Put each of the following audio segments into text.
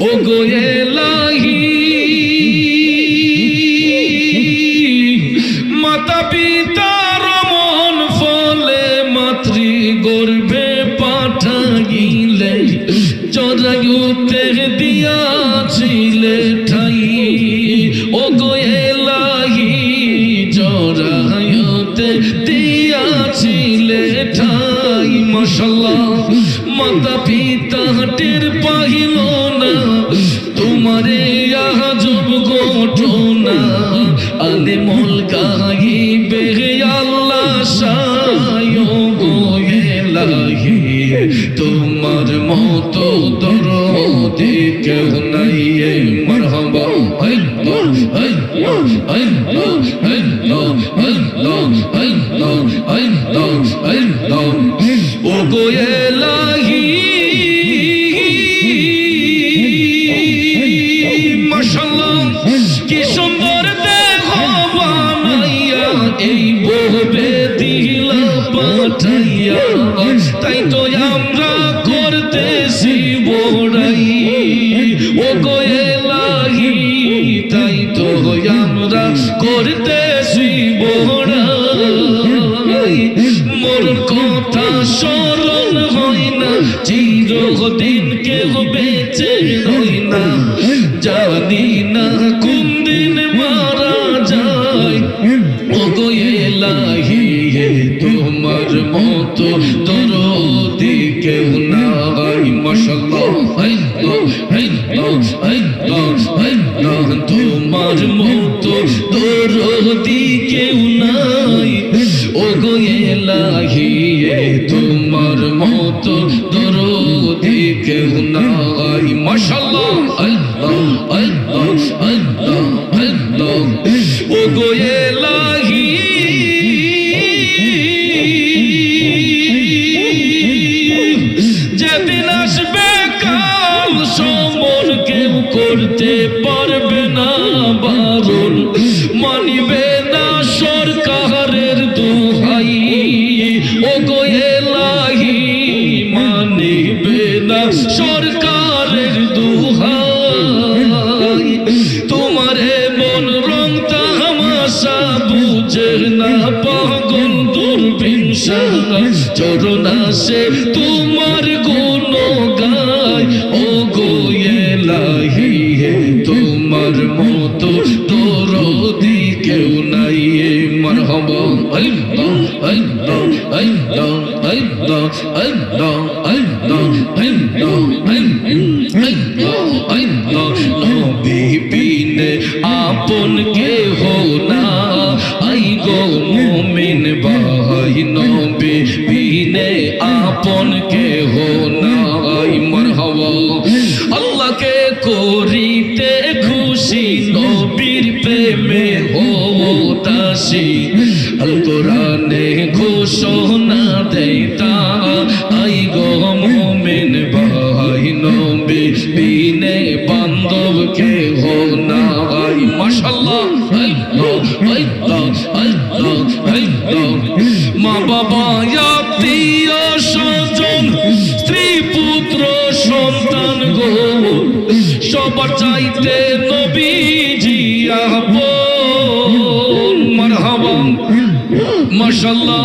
Oh, go Ogoye কি সুন্দর দেখো এই বহবে দিল পাঠাইয়া তাই তো নাই। ও গো এলাহি তোমার মতো দরদি কেউ নাই। মশাল ভাসে তোমার কোন গায় ও গো এলাহি হে, তোমার মতো তোর কেউ নাই এ। মরহবা আল্লাহ আল্লাহ আল্লাহ আল্লাহ আল্লাহ আল্লাহ আপন হো নাই মরহব। আল্লাহকে করিতে খুশি নবীর প্রেমে হো তাসি আল কোরআনে ঘোষণা তোমার চাইতে নবীজি আপন মারহাবা মাশাআল্লাহ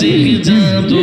सीख जा तू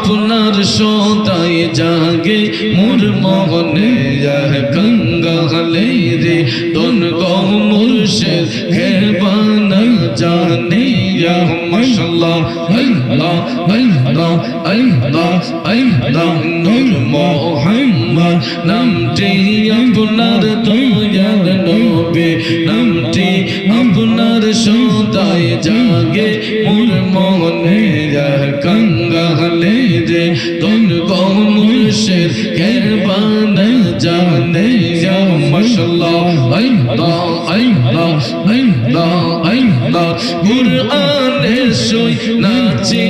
আপনার সদায় জাগে, মোর মনে গঙ্গালে রে। দন গৌ মুর্শে খেবানা জানে মশলা আল্লাহ আল্লাহ আল্লাহ আল্লাহ, নূর মোহাম্মদ। নামটি আপনার তো কোরআনে সই নাচে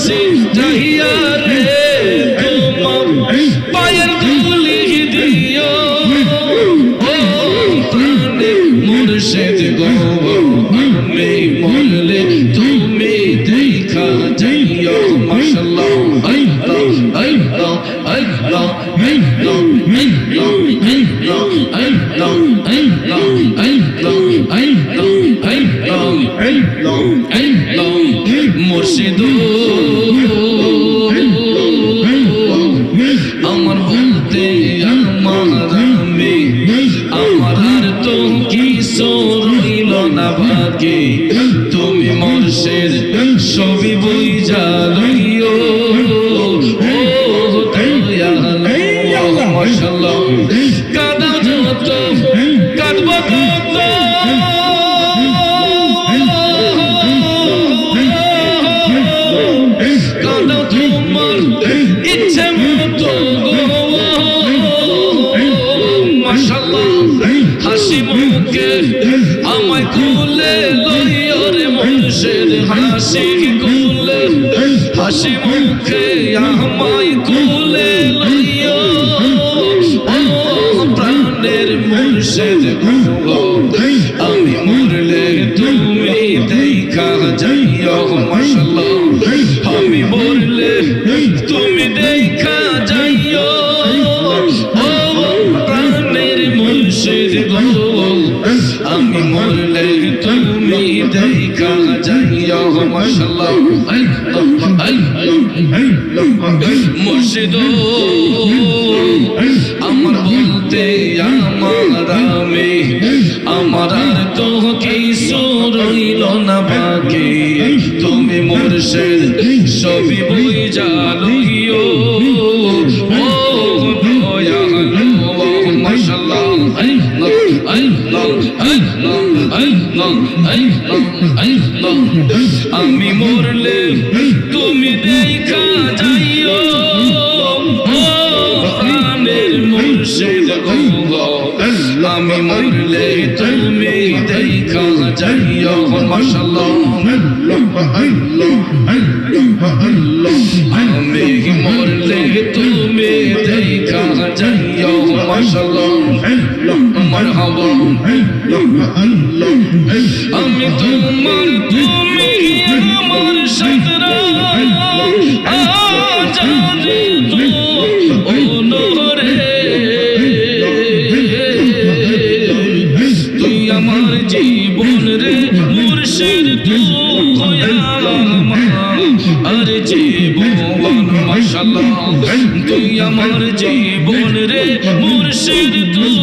से चाहिए আমার আর তো কিছু রইল না বাকি। তুমি মুর্শিদ সবই বই জালিও আমি মরলে আমি মরলে তুমি দেখা যাইও মাশাল্লাহ মারহাবা আমি তোমার তুই আমার জীবন রে মুর্শিদ তুই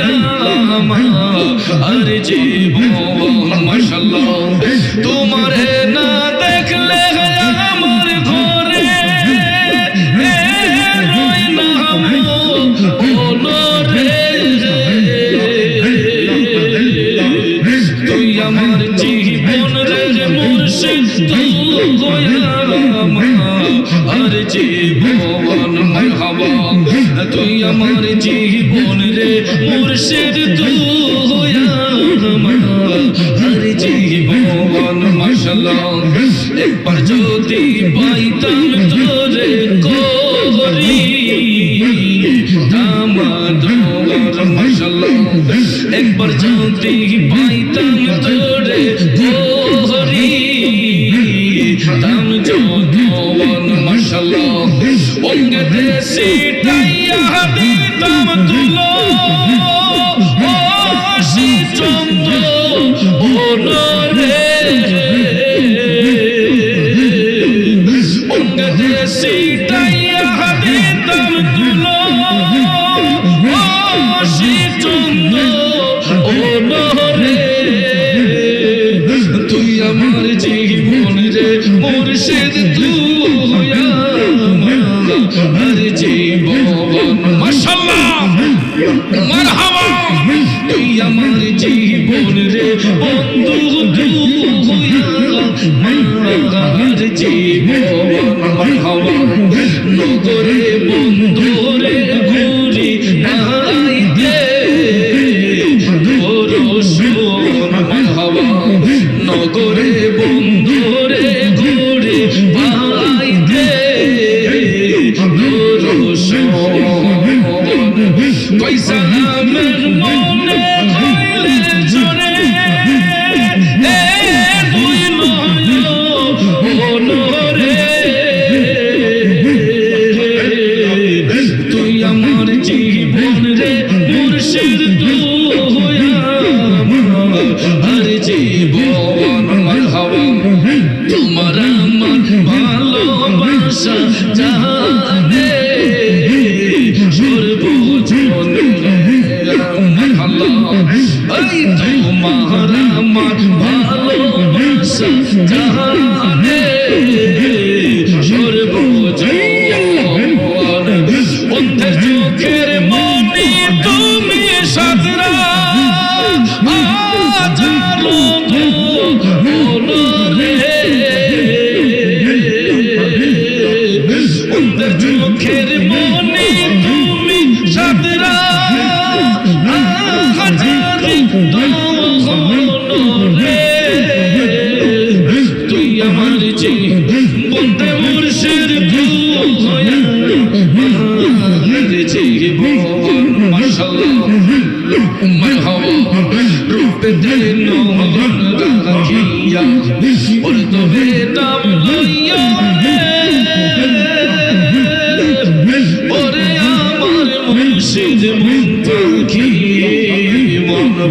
আমার। জীবন মন মশাল একবার যদি পাইতাম তোরে কোহরি দামাদর মশাল একবার যদি পাইতাম তোরে কোহরি দাম যত মন মশাল অঙ্গ দেশে নগরে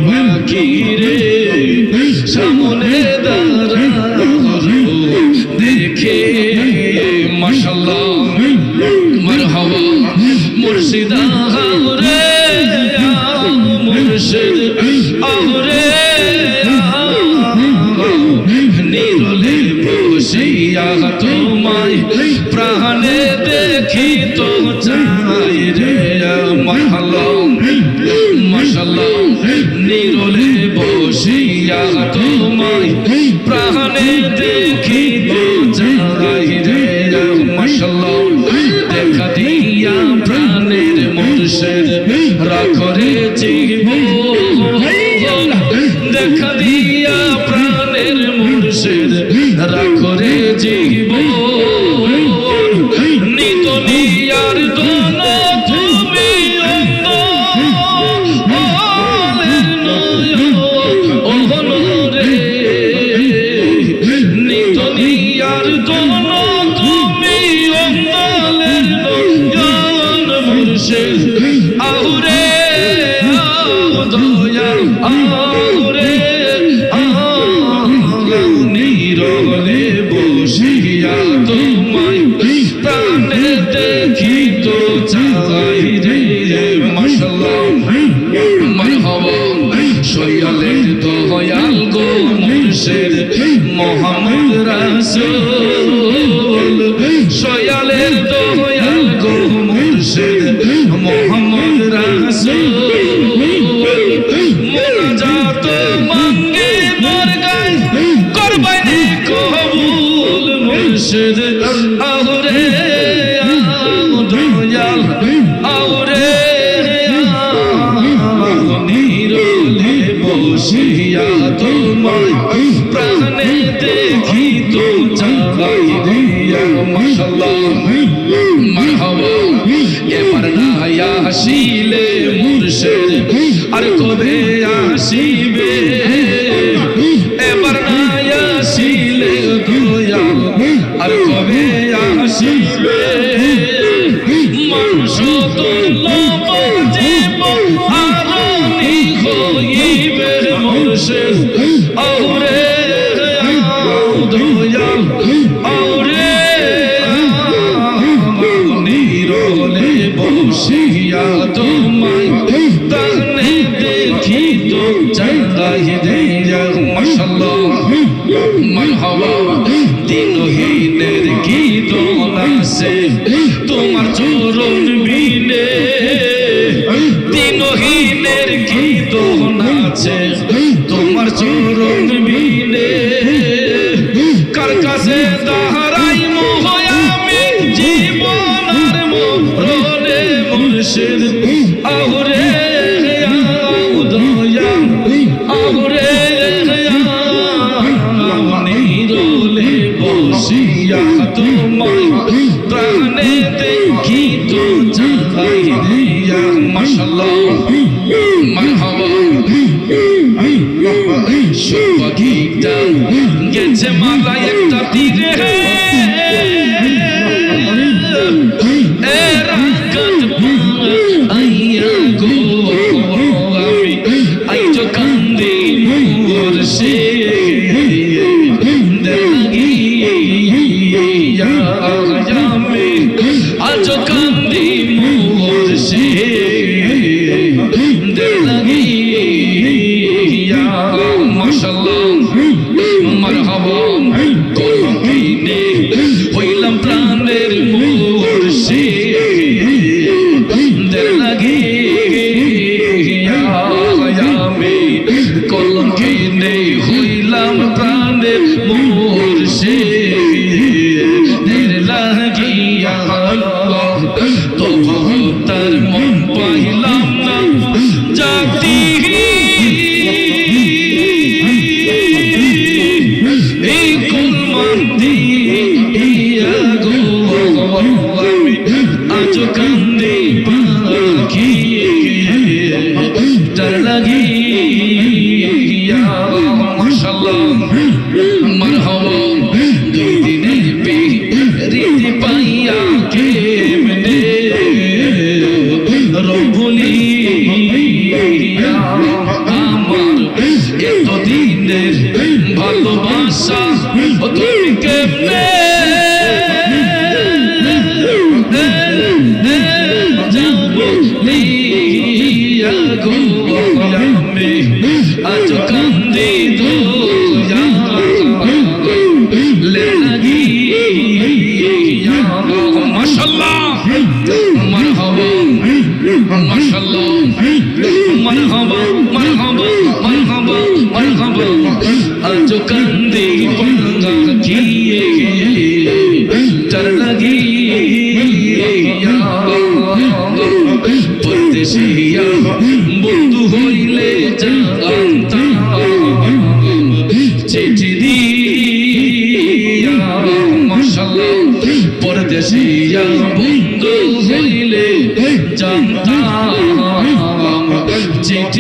মন পাখি রে মুর্শিদ get him a like a tapire. مرحبا ماشاءالله مرحبا مرحبا مرحبا مرحبا আজ কান্দি পাঙ্গা গিয়ে তার লাগিয়ে পরদেশী Lord,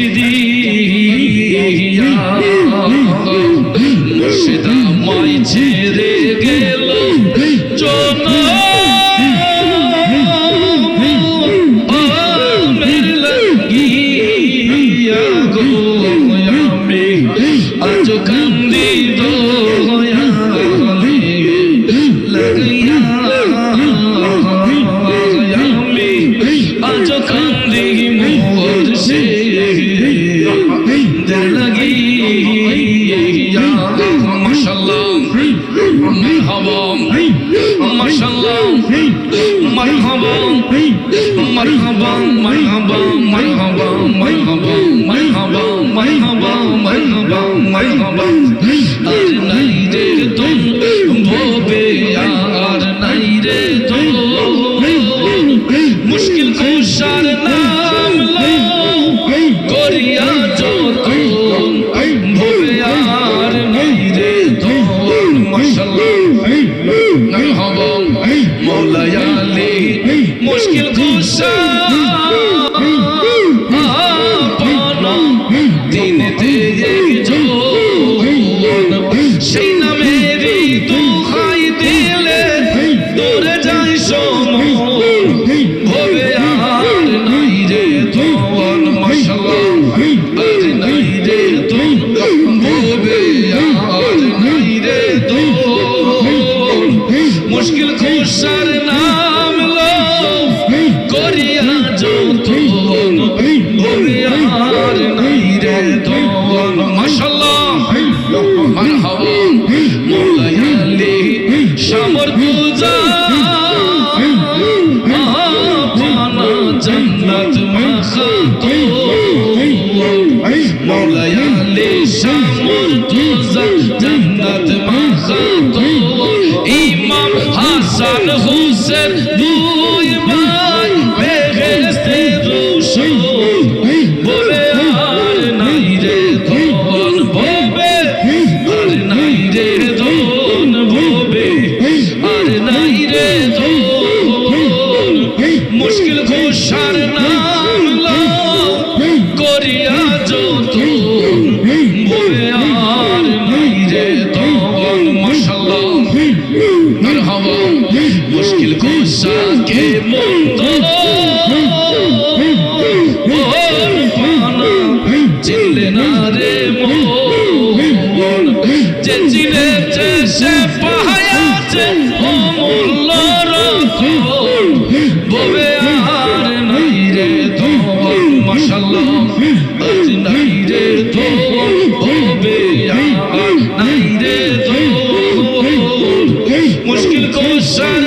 temos que começar a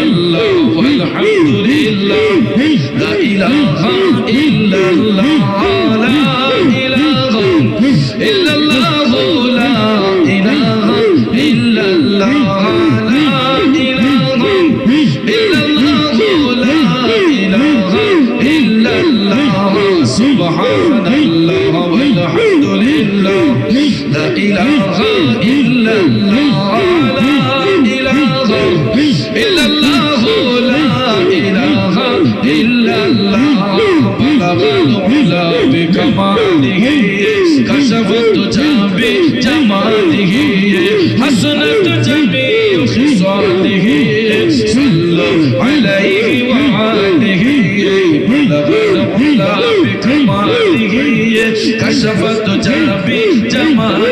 حسنة جميع خصاله صلى عليه وعاله بلغنا بكماله كشفت جنبي جماله